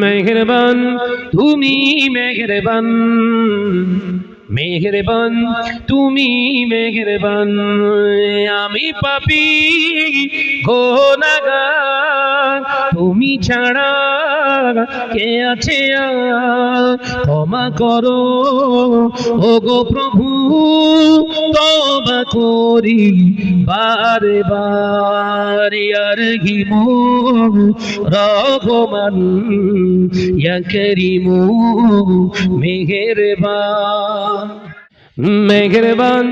মেহরবান তুমি মেহরবান মেহরবান তুমি মেহরবান আমি পাপি নাগা তুমি ছাড়া কে আছে ক্ষমা করো। ও গো প্রভু তবা করি। বারে বারে আর ঘিমো রঘমান ইয়া করিমু, মেহেরবান। মেঘরবান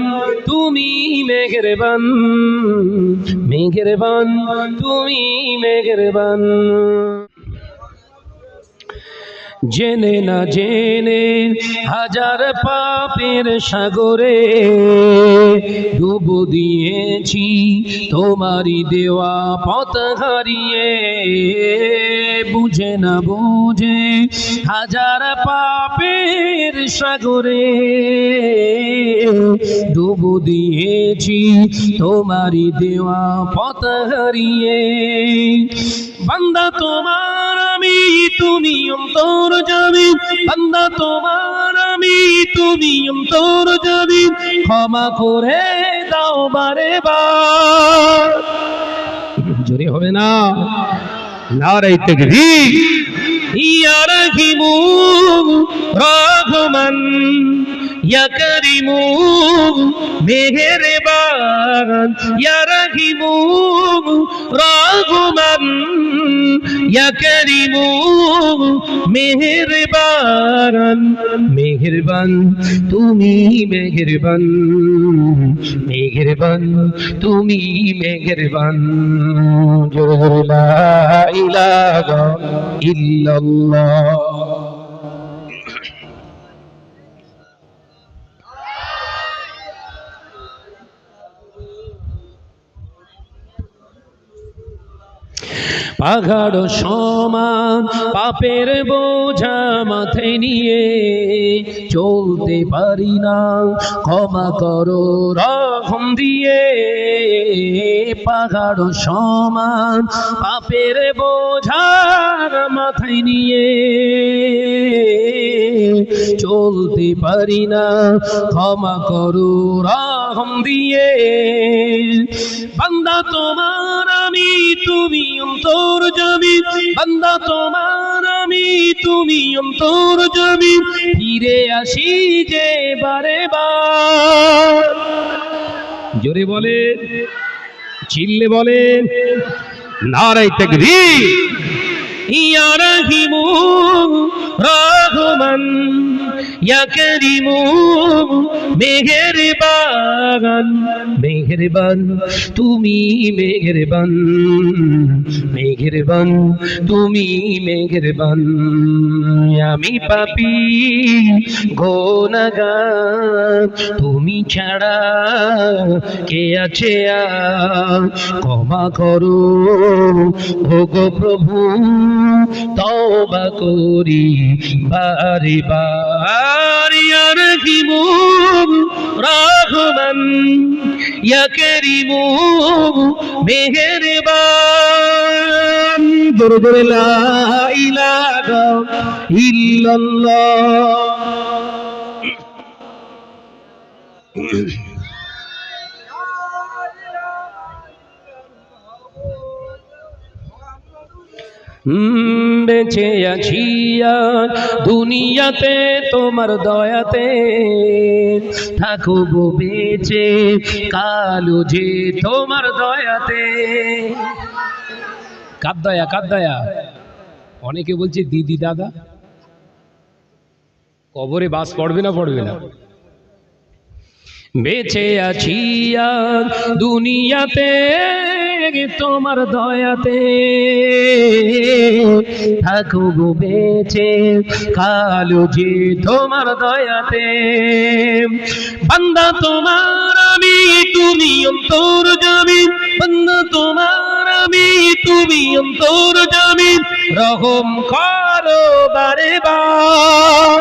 তুমি মেঘরবান মেঘরবান তুমি মেঘরবান জেনে না জেনে হাজার পাপের সাগরে ডুব দিয়েছি, তোমারই দেওয়া পথ হারিয়ে। বুঝে না বুঝে হাজার পাপের সাগরে ডুব দিয়েছি, তোমারই দেওয়া পথ হারিয়ে। বান্দা তোমার আমি তুমি অন্তর যাবি বান্দা তোমার আমি তুমি অন্তর যাবি ক্ষমা করে দাও বারে বার। জোরে হবে না। নারাই তাকবীর ইয়া রাহিমু রহমান ইয়া করিমু মেহেরবান ইয়া ইয়া করিমু মেহেরবান মেহেরবান তুমি মেহেরবান মেহেরবান তুমি মেহেরবান। জোরে জোরে লা ইলাহা ইল্লাল্লাহ। পাহাড় সমান পাপের বোঝা মাথায় নিয়ে চলতে পারি না। ক্ষমা করো রহম দিয়ে পাহাড় সমান, পাপের বোঝা মাথায় নিয়ে চলতে পারি না। ক্ষমা করো, রহম দিয়ে। বান্দা তোমার আমি, তুমি অন্তর যাবি বান্দা তোমার আমি, তুমি অন্তর যাবি ফিরে আসি যে বারে বার। জোরে বলে চিল্লে বলেন নারাই তাকবীর। ইয়া রাহিমুন। মেহেরবান মেহেরবান, তুমি মেহেরবান মেহেরবান, তুমি মেহেরবান আমি পাপি, গোনাগার, তুমি ছাড়া কে আছে? ক্ষমা করো ও গো প্রভু তবা করি, বারে বার ইয়ার কিমু রহমান ইয়া করিমু মেহেরবান। দূরে দূরে লা ইলাহা বেঁচে আছি আর দুনিয়াতে, তোমার দয়াতে থাকব বেঁচে, কালো যে তোমার দয়াতে। কার দয়া কার দয়া অনেকে বলছে দিদি দাদা, কবরে বাস পড়বে না পড়বে না। বেঁচে আছি আর দুনিয়াতে তোমার দয়াতে থাকুব বেঁচে, কালো যে তোমার দয়াতে। বান্দা তোমার আমি, তুমি অন্তর যাবি বান্দা তোমার আমি, তুমি অন্তর যাবি রহম করো বারে বার।